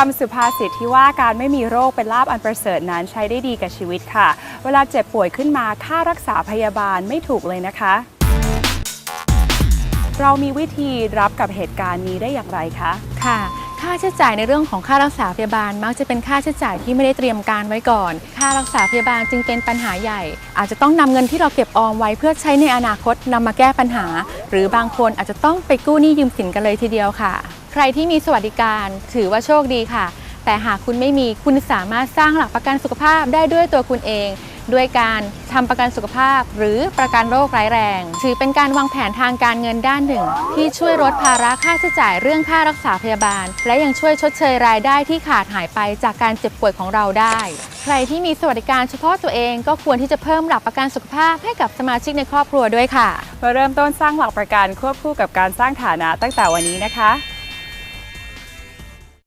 คำสุภาษิตที่ว่าการไม่มีโรคเป็นลาบอันประเสริฐนั้นใช้ได้ดีกับชีวิตค่ะ เวลาเจ็บป่วยขึ้นมาค่ารักษาพยาบาลไม่ถูกเลยนะคะ เรามีวิธีรับกับเหตุการณ์นี้ได้อย่างไรคะ ค่ะ ค่าใช้จ่ายในเรื่องของค่ารักษาพยาบาลมักจะเป็นค่าใช้จ่ายที่ไม่ได้เตรียมการไว้ก่อน ค่ารักษาพยาบาลจึงเป็นปัญหาใหญ่ อาจจะต้องนำเงินที่เราเก็บออมไว้เพื่อใช้ในอนาคตนำมาแก้ปัญหา หรือบางคนอาจจะต้องไปกู้หนี้ยืมสินกันเลยทีเดียวค่ะ ใครที่มีสวัสดิการถือว่าโชคดีค่ะ แต่หากคุณไม่มีคุณสามารถสร้างหลักประกันสุขภาพได้ด้วยตัวคุณเอง ด้วยการทำประกันสุขภาพ หรือประกันโรคร้ายแรง ถือเป็นการวางแผนทางการเงินด้านหนึ่ง ที่ช่วยลดภาระค่าใช้จ่ายเรื่องค่ารักษาพยาบาล และยังช่วยชดเชยรายได้ที่ขาดหายไปจากการเจ็บป่วยของเราได้ ใครที่มีสวัสดิการเฉพาะตัวเองก็ควรที่จะเพิ่มหลักประกันสุขภาพให้กับสมาชิกในครอบครัวด้วยค่ะ มาเริ่มต้นสร้างหลักประกันควบคู่กับการสร้างฐานะตั้งแต่วันนี้นะคะ